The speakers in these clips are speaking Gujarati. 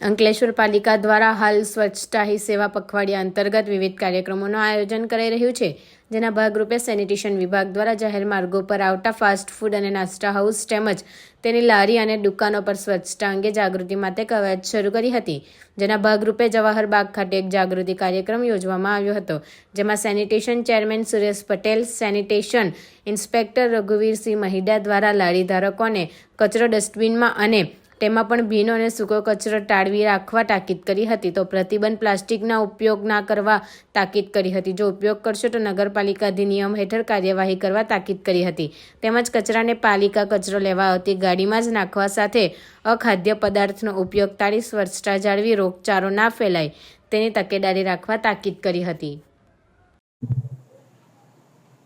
અંકલેશ્વર પાલિકા દ્વારા હાલ સ્વચ્છતા હી સેવા પખવાડિયા અંતર્ગત વિવિધ કાર્યક્રમોનું આયોજન કરાઈ રહ્યું છે, જેના ભાગરૂપે સેનિટેશન વિભાગ દ્વારા જાહેર માર્ગો પર આવતા ફાસ્ટ ફૂડ અને નાસ્તા હાઉસ તેમજ તેની લારી અને દુકાનો પર સ્વચ્છતા અંગે જાગૃતિ માટે કવાયત શરૂ કરી હતી, જેના ભાગરૂપે જવાહરબાગ ખાતે એક જાગૃતિ કાર્યક્રમ યોજવામાં આવ્યો હતો, જેમાં sanitation chairman Suresh Patel, sanitation inspector Raghuvirsinh Mahida દ્વારા લારી ધારકોને કચરો ડસ્ટબિનમાં અને તેમાં પણ ભીનો અને સૂકો કચરો ટાળવી રાખવા તાકીદ કરી હતી. તો પ્રતિબંધ પ્લાસ્ટિકના ઉપયોગ ના કરવા તાકીદ કરી હતી. જો ઉપયોગ કરશો તો નગરપાલિકા અધિનિયમ હેઠળ કાર્યવાહી કરવા તાકીદ કરી હતી. તેમજ કચરાને પાલિકા કચરો લેવા આવતી ગાડીમાં જ નાખવા સાથે અખાદ્ય પદાર્થનો ઉપયોગ ટાળી સ્વચ્છતા જાળવી, રોગચાળો ના ફેલાય તેની તકેદારી રાખવા તાકીદ કરી હતી.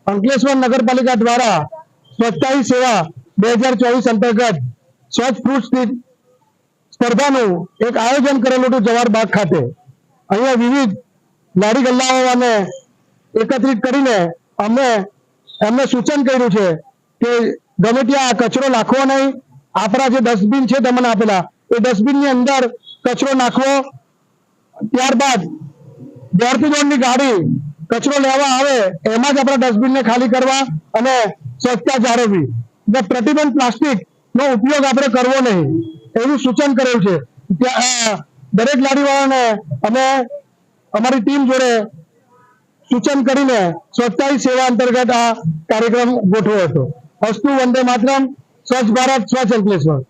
અંકલેશ્વર નગરપાલિકા દ્વારા સ્વચ્છતા સેવા બે હજાર ચોવીસ અંતર્ગત સ્વચ્છ સ્થિત સ્પર્ધાનું એક આયોજન કરેલું હતું જવાહરબાગ ખાતે. અહીંયા વિવિધ લારી ગલ્લાઓ અને એકત્રિત કરીને અમે એમને સૂચન કર્યું છે કે ગમે ત્યાં કચરો નાખવો નહીં. આપણા જે ડસ્ટબિન છે તમને આપેલા. એ ડસ્ટબિનની અંદર કચરો નાખવો. ત્યારબાદ દોડતી દોડની ગાડી કચરો લેવા આવે, એમાં જ આપણા ડસ્ટબિનને ખાલી કરવા અને સ્વચ્છતા જાળવવી. ને પ્રતિબંધ પ્લાસ્ટિક નો ઉપયોગ આપણે કરવો નહીં. એવું સૂચન કરેલું છે. દરેક લારીવાળાને અમે, અમારી ટીમ જોડે સૂચન કરીને સ્વચ્છતા સેવા અંતર્ગત આ કાર્યક્રમ ગોઠવ્યો હતો. અસ્તુ વંદે માતરમ. સ્વચ્છ ભારત, સ્વચ્છ અંકલેશ્વર.